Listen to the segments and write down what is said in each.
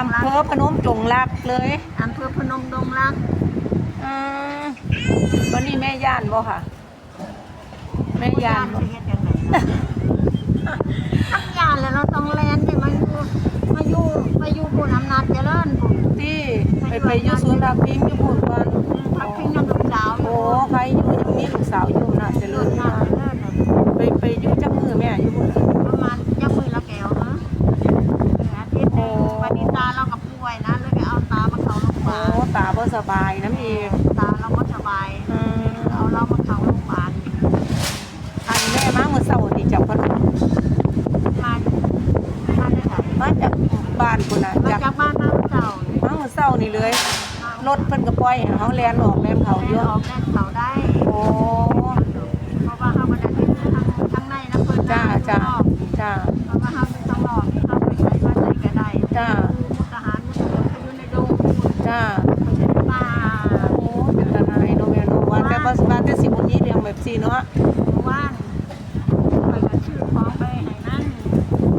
อำเภอพนมจงรักเลยอำเภอพนมดงรักอืมวันนี้แม่ย่านบ่ค่ะ แม่ย่านบ่สิเฮ็ดจังไดทักยานแล้วเราต้องแลนไปมาอยู่มาอยู่มาอยู่ผู้อำนาจเจริญผู้ที่ไปไปอยู่ศูนย์รักพิงอยู่พูดก่อนพักพิงน้ำลูกสาวโอ้ใครอยู่ยังมีลูกสาวอยู่ บาลตาบ่สบายน้ำอีกตาเราบ่สบายอืมเอาเรามาเข้าโรงพยาบาลอันแม่มาเมื่อเช้านี่จากพนมมามาได้ไหนมาจากบ้านพุ่นน่ะมาจากจากบ้านมาเจ้ามาเมื่อเช้านี่เลยรถเพิ่นก็ปล่อยให้เฮาแล่นออกแม่นเขาเยเยอะออกแน่เขาได้ โอ้เพราะว่าเขาบ่ได้เป็นทางทางในนะเพิ่นจ้าจ้าข้างนอกจ้าเพราะว่าเขาอยู่ข้างนอกนี่เขาไปใช้บ้านไหนก็ได้จ้ามุกทหารมุกเสือเขาอยู่ในดงจ้า เรื่องแบบซี่เนาะว่านไปก็ชื่อของไปให้นั่น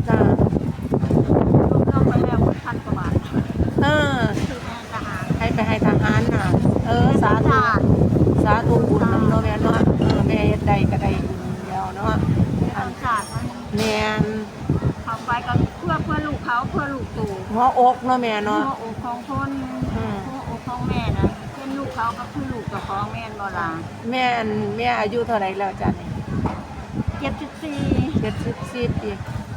จ้ารวมๆไปแล้วพันกว่าบาทเออคือแม่ทหารให้ไปให้ทหารน่ะ เออ สาธุสาธุบุญนำเนาะแม่เนาะเออแม่เฮ็ดได้ก็ได้บุญเดียวเนาะทางศาสตร์มันแม่นเขาไปก็เพื่อเพื่อลูกเขาเพื่อลูกตู่หัวอกเนาะแม่หัเนาะวอกของคนอืมหัวอกของแม่นะเป็น ลูกเขาก็คือลูกกับของแม่นบ่ล่ะแม่นแม่อายุเท่าไหร่แล้วจ้ะนี่เจ็ดสิบสี่74ปี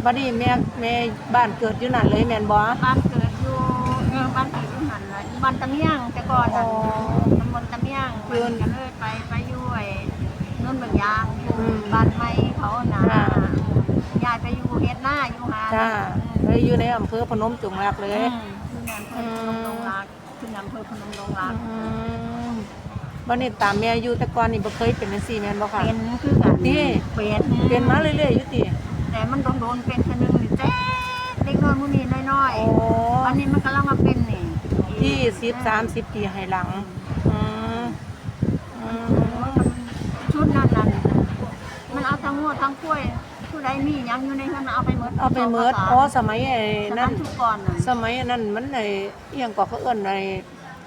บัดนี้แม่แม่บ้านเกิดอยู่นั่นเลยแม่นบ่บ้านเกิดอยู่เออบ้านเกิดอยู่หันเลยบ้านตะเมียงแต่ก่อนอ๋น่ะอตำบลตะเมียงเพิ่เพิ่นนก็เลยไปไปอยู่ไอ้นู่นบางยางอยู่อืมบ้านใหม่เขานะจ้ะยายไปอยู่เฮ็ดหน้าอยู่หาจ้าเลยอยู่ในอำเภอพนมจงรักเลอืยมขึ้นอำเภอพนมดงรักขึ้นอำเภอพนมดงรักอืมวันนี้ตามแม่อยู่แต่ก่อนนี่บ่เคยเป็นจังซี่แม่นบ่ค่ะ เป็นคือกันนี่ เป็นเป็นมาเรื่อยๆอยู่ติแต่มันโดนๆเป็นคนนึงนี่แจ๊เด็กน้อยมื้อนี้น้อยโอ้ๆวันนี้มันกำลังมาเป็นนี่ที่10 30ปีให้หลังอืมอืมชุดนั้นนั่นมันเอาทั้งงัวทั้งกล้วยผู้ ใดมีหยังอยู่ในเฮือนเอาไปหมดเอาไปเมิดอ๋อสมัยไอ้นั่นั่นนทุกก่อนน่ะสมัยนั้นมันไอ้อีหยังก็เขาเอิ้นไอ้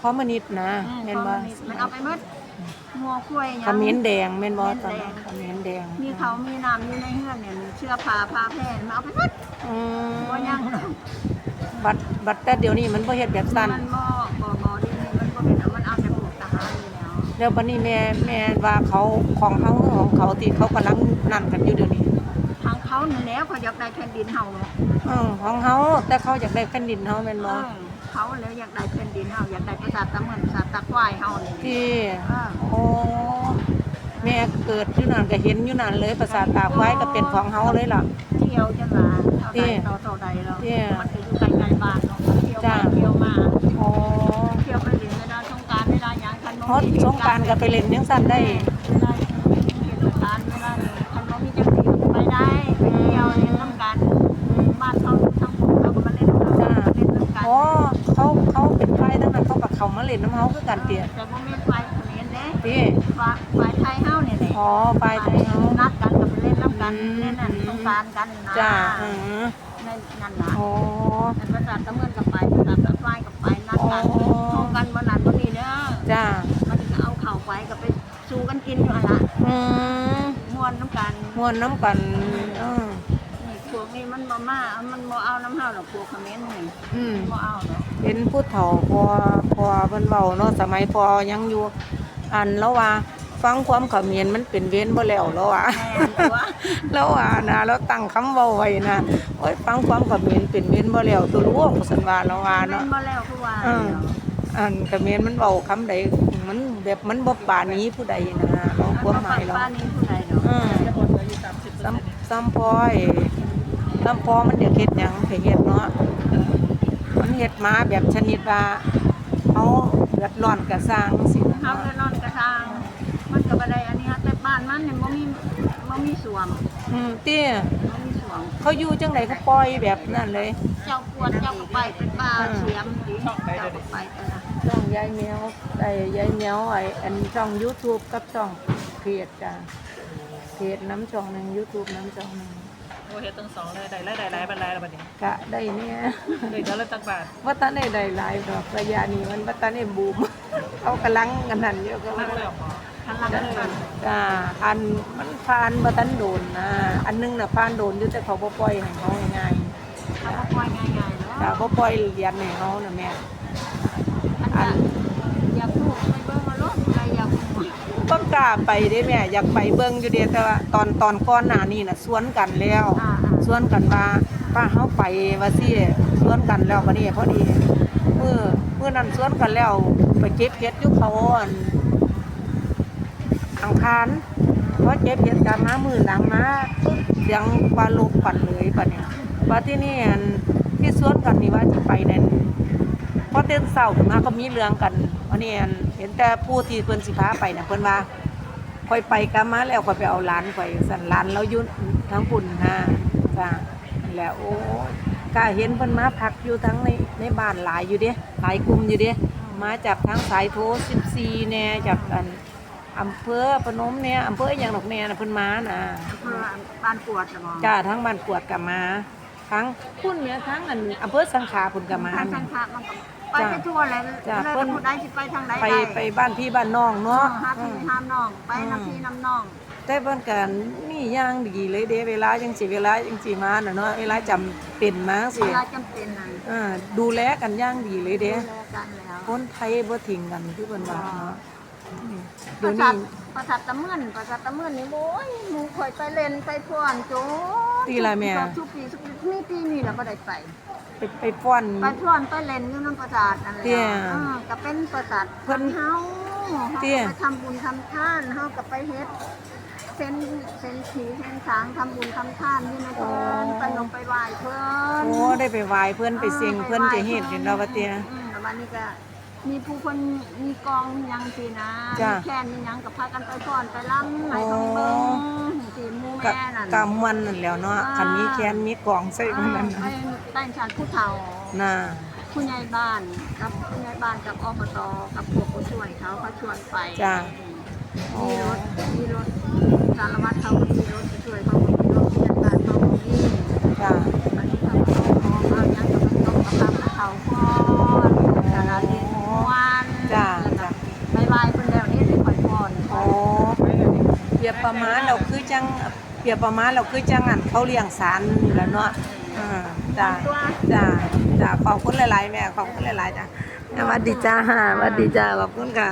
คอมมิวนิสต์นะอืแม่นบ่มันเอาไปหมดงัวกล้วยหยัเขมิ้นแดงแม่นบ่เขมิ้นตอนแดงนั้นเขมิ้นแดงมีเขามีน้ำอยู่ในเฮือนเนี่ยเสื้อผ้าผ้าแพร่มันเอาไปหมดอืมบ่ยังหรอกบัตรบัตรแต่เดี๋ยวนี้มันบ่เฮ็ดแบบสั้นมันบ่บ่บ่ดีมันบ่เป็นเอามันเอาแต่พวกทหารอยู่แล้วแล้วบัดนี้แม่แม่ว่าเขาของเฮาของเขาที่เขากำลังนั่นกันอยู่เดี๋ยวนี้ทาง เขานั่นแหล้วเขาอยากได้แผ่นดินเฮาเนาะเออของเฮาแต่เขาอยากได้แผ่นดินเฮาแม่นเอบ่อเขาแล้วอยากได้แผ่นดินเฮาอยากได้ประสาทตะเหมือนประสาทตะควายเฮานี่ที่เออโอ้แม่เกิดอยู่นั่นก็เห็นอยู่นั่นเลยภาษาทตากไว้ก็เป็นของเฮาเลยล่ะ เที่ยวจังหวะเท่าที่ใดต่อเท่าใดแล้วที่มันก็อยู่ไกลๆบ้านเนาะเที่ยวไปจ้ะ เที่ยวมาโอ้เที่ยวไปถึงเวลาสงกรารเวลาหยังคันฮอดสงกรานต์ก็ไปเล่นจังซั่นได้เวลาเทศกาลเวลานี้คันบ่มีจังซี่ก็ไปได้ไปเที่ยวเล่นน้ำกันบ้านเขาทั้งพวกเขาก็มาเล่นน้ำกันเล่นน้ำกัน อ๋อเขาเขาเป็นไฟทั้งนั้น เขาก็เข้ามาเล่นน้ำเฮาคือกันเตี้ยแต่บ่แม่นไฟเขมรเด้ที่ไฟไฟไทยเฮาเนี่ยแหละอ๋อไฟไทยเฮานัดกันก็ไปเล่นน้ำกันอืมเล่นนั่นสงกรารกันนะจ้าอือในนั่นน่ะอ๋ออันประสาทตะเมือนกับไปประสาทตะไฟกับไปนัดกันอ๋อโทรกันบ่นั้นบ่นี้เด้อจ้ามันก็เอาข้าวไปก็ไปสู้กันกินอยู่หั่นล่ะอืมม่วนน้ำกันม่วนน้ำกันเออนี่พวกนี้ มันบ่มามันบ่เอาน้ำเฮาดอกพวกเขมรนี่อืมบ่เอาดอกเห็นผู้เฒ่าพอพอเพิ่นเว้าเนาะสมัยพอยังอยู่อันแล้วว่าฟังความเขมียนมันเป็นเว้นบ่แล้วแล้วว่าแม่นตัวแล้วว่านะแล้วตั้งคำเว้าไว้นะโอ้ยฟังความเขมียนเป็นเว้นบ่แล้วตัวรู้ว่าซั่นว่าแล้วว่าแม่เนาะนบ่แล้วคือว่าเออ อันเขมียนมันเว้าคำใดมันแบบมันบ่ปรานี้ผู้ใดนะเนาะความหมายเราบ้านนี้ผู้ใดดอกอืมซ้ำซ้ำพอย ซ้ำพอมันอยากเฮ็ดหยังก็เฮ็ดเนาะมันเฮ็ดมาแบบชนิดว่าเขาเดือดร้อนก็สร้างสิเฮาเดินนอนกระทาง มันก็บ่ได้อันนี้ฮะแต่บ้านมันนี่บ่มีบ่มีสวมอืมเตี้ยบ่มีสวม เขาอยู่จังไดเขาปล่อยแบบนั้นเลยเจ้าปวดเจ้าก็ไปเป็นบ้าเสียมดิเจ้าก็ไปแต่ละช่องยายแมวไอ้ยายแมวไอ้อันช่อง YouTube กับช่องเพจจ้ะเพจน้ำช่องหนึง YouTube น้ำช่องหนึง โอ้เฮ็ดตั้งสองเลยได้รายได้หลายบันไดแล้วบัดนี้กะได้เนี่ยได้เดือนละตักบาทว่าตอนนี้ได้หลายดอกระยะนี้มันว่าตอนนี้บูมเขากำลังกันนั่นเยอะก็นั่ว่างเลยเหรอทันหลังเลยจ้าอันมันพานบ่ทันโดนนะอันหนึงน่ะพานโดนอยู่แต่เขาบ่ปล่อยให้เขาง่ายเขาก็ปล่อยง่ายๆๆเนาะจ้าบ่ปล่อยเรียนให้เขาน่ะแม่ อัน บ่กล้าไปเด้แม่อยากไปเบิ่งอยู่เด้แต่ว่าตอนตอนก่อนหน้านี้น่ะสวนกันแล้วอ่าสวนกันว่าป้าเฮาไปว่าสิสวนกันแล้วบัดนี้พอดีมื้อมื้อนั้นสวนกันแล้ว ไปเก็บเห็ดอยู่เขาอันอังคารพอเก็บเห็ดกันมามื้อหลังมาปึ๊บเสียงว่าลบกันเลยบัดนี้ว่าที่นี่อันที่สวนกันนี่ว่าสิไปนั่นพอเต้นเช้าขึ้นมาก็มีเรื่องกันวันนี้อัน เห็นแต่ผู้ที่เพิ่นสิพาไปน่ะเพิ่นว่าค่อยไปกลับมาแล้วค่อยไปเอาหลานค่อยสั่นหลานเราอยุ่ทั้งปุ่นฮะจ้านั่นแหล้วโอ้ยก็เห็นเพิ่นมาพักอยู่ทั้งในในบ้านหลายอยู่เด้หลายกลุ่มอยู่เด้มาจากทางสายโท14แน่จากอันอำเภอพนมเนี่ยอำเภออหย่างดอกแน่น่ะเพิ่นมาน่ะเพื่อบ้านปวดสมองจ้าทั้งบ้านกวดก็มา ทั้งพุ่นเนี่ยทั้งอันอำเภอสังขลาพุ่นก็มาทางสังขะมันก็ ไปไปทั่วเลยจ้ะเลยเพิ่นพูดได้สิไปทางใดไปได้ไปบ้านพี่บ้านน้องเนาะเนาะห้ามพี่ห้ามน้อง ไปน้ำพี่น้ำน้อง แต่เพิ่นก็นี่อย่างดีเลยเด้เวลาจังสิเวลาจังสิมาน่ะเนาะเวลาจำเป็นมาสิเวลาจำเป็นนั่นอ่าดูแลกันอย่างดีเลยเด้ดูแลกันแล้วคนไทยบ่ทิ้งกันคือเพิ่นว่าเนาะอืมปเดี๋ยระวสานี้ทประสาทตะเมื่อนประสาทตะเมื่อนนี่โอ้ยหมูข่อยไปเล่นไปพ่อนโจนปีละแม่ ทุกปีทุกปีนี่ปีนี้เราก็ได้ไป ไปไปฟ้อนไปพ่อนไปเล่นอยู่น้ำประสาทนั่นแหละเตี้ยเออก็เป็นประสาทเพิ่นเฮาเฮาเตี้ยไปทำบุญทำทานเฮาก็ไปเฮ็ดเส้นเส้นผีเส้นสางทำบุญทำทานนี่นะเพิ่นไปลงไปไหว้เพิ่นโอ้ได้ไปไหว้เพิ่นไปเสียงเพิ่นจะเฮ็ดเห็นเราว่าเตี้ยอืมแล้ววันนี้ก็ มีผู้คนมีกองหยังสินะจ้ะ มีแค่นี้ยังกับพากันไปฟ้อนไปล้ำไหนต้องเบิ่งสีหมูกะแม่นั่นกำมันนั่นแหล้วเนาะคันมีแคนมีกล่องใส่มันนั่นไปน่ะแต่งชาติผู้เฒ่า น่ะผู้ใหญ่บ้านกับผู้ใหญ่บ้านกับอบตกับพวกผู้ช่วยเขาเขาชวนไปจ้ะ มีรถมีรถสารวัตรเขาก็มีรถ รียบประมาณเราคือจังเปรียบประมาณเราคือจังอันเขาเลี้ยงสารนี่แหล้วเนาะอ่าจ้ะตัวจ้าจ้าขอบคุณหลายๆแม่ขอบคุณหลายๆจ้าสวัสดีจ้าสวัสดีจ้าขอบคุณค่ะ